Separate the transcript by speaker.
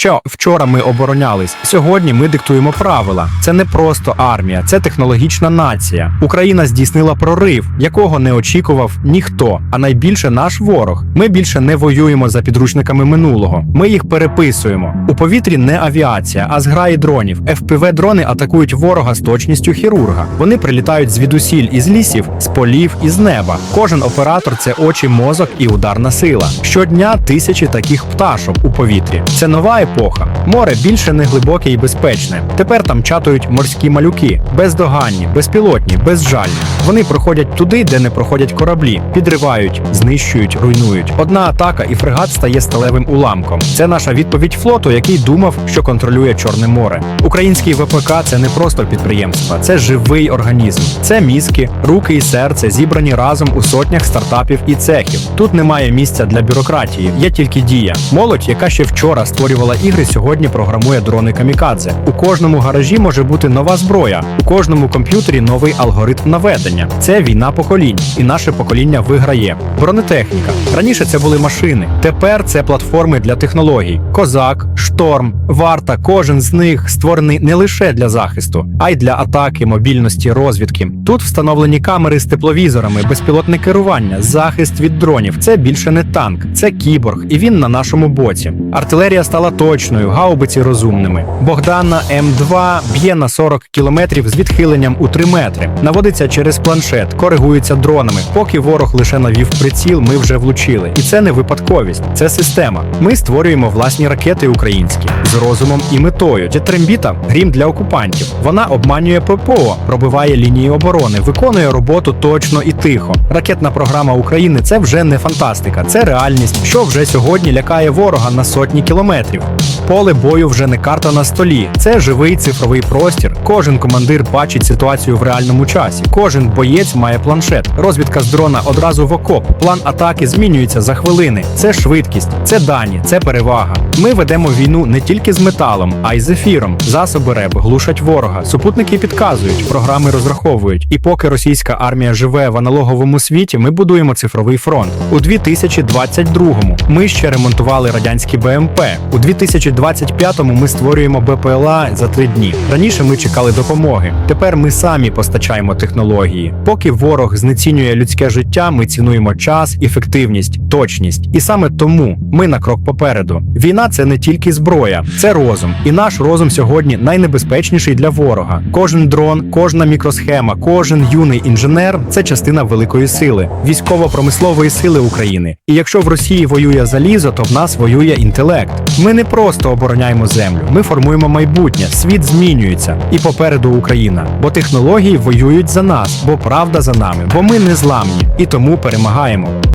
Speaker 1: Що вчора ми оборонялись, сьогодні ми диктуємо правила. Це не просто армія, це технологічна нація. Україна здійснила прорив, якого не очікував ніхто, а найбільше наш ворог. Ми більше не воюємо за підручниками минулого. Ми їх переписуємо. У повітрі не авіація, а зграї дронів. fpv дрони атакують ворога з точністю хірурга. Вони прилітають звідусіль із лісів, з полів і з неба. Кожен оператор це очі, мозок і ударна сила. Щодня тисячі таких пташок у повітрі. Це нова епоха. Море більше не глибоке і безпечне. Тепер там чатують морські малюки, бездоганні, безпілотні, безжальні. Вони проходять туди, де не проходять кораблі, підривають, знищують, руйнують. Одна атака, і фрегат стає сталевим уламком. Це наша відповідь флоту, який думав, що контролює Чорне море. Український ВПК це не просто підприємство, це живий організм. Це мізки, руки і серце зібрані разом у сотнях стартапів і цехів. Тут немає місця для бюрократії, є тільки дія. Молодь, яка ще вчора створювала ігри, сьогодні програмує дрони камікадзе. У кожному гаражі може бути нова зброя, у кожному комп'ютері новий алгоритм наведення. Це війна поколінь, і наше покоління виграє. Бронетехніка. Раніше це були машини, тепер це платформи для технологій. Козак, шторм, варта. Кожен з них створений не лише для захисту, а й для атаки, мобільності, розвідки. Тут встановлені камери з тепловізорами, безпілотне керування, захист від дронів. Це більше не танк, це кіборг, і він на нашому боці. Артилерія стала точною, гаубиці розумними. Богдана М2 б'є на 40 кілометрів з відхиленням у 3 метри. Наводиться через планшет, коригується дронами. Поки ворог лише навів приціл, ми вже влучили. І це не випадковість, це система. Ми створюємо власні ракети українські з розумом і метою. Трембіта грім для окупантів. Вона обманює ППО, пробиває лінії оборони, виконує роботу точно і тихо. Ракетна програма України це вже не фантастика, це реальність, що вже сьогодні лякає ворога на сотні кілометрів. Поле бою вже не карта на столі. Це живий цифровий простір. Кожен командир бачить ситуацію в реальному часі. Кожен боєць має планшет. Розвідка з дрона одразу в окоп. План атаки змінюється за хвилини. Це швидкість, це дані, це перевага. Ми ведемо війну не тільки з металом, а й з ефіром. Засоби РЕБ глушать ворога. Супутники підказують, програми розраховують. І поки російська армія живе в аналоговому світі, ми будуємо цифровий фронт. У 2022-му ми ще ремонтували радянські БМП. У 2025-му ми створюємо БПЛА за три дні. Раніше ми чекали допомоги. Тепер ми самі постачаємо технології. Поки ворог знецінює людське життя, ми цінуємо час, ефективність, точність. І саме тому ми на крок попереду. Війна це не тільки зброя, це розум. І наш розум сьогодні найнебезпечніший для ворога. Кожен дрон, кожна мікросхема, кожен юний інженер це частина великої сили, військово-промислової сили України. І якщо в Росії воює залізо, то в нас воює інтелект. Ми не просто обороняємо землю, ми формуємо майбутнє. Світ змінюється, і попереду Україна. Бо технології воюють за нас, бо правда за нами, бо ми не зламні і тому перемагаємо.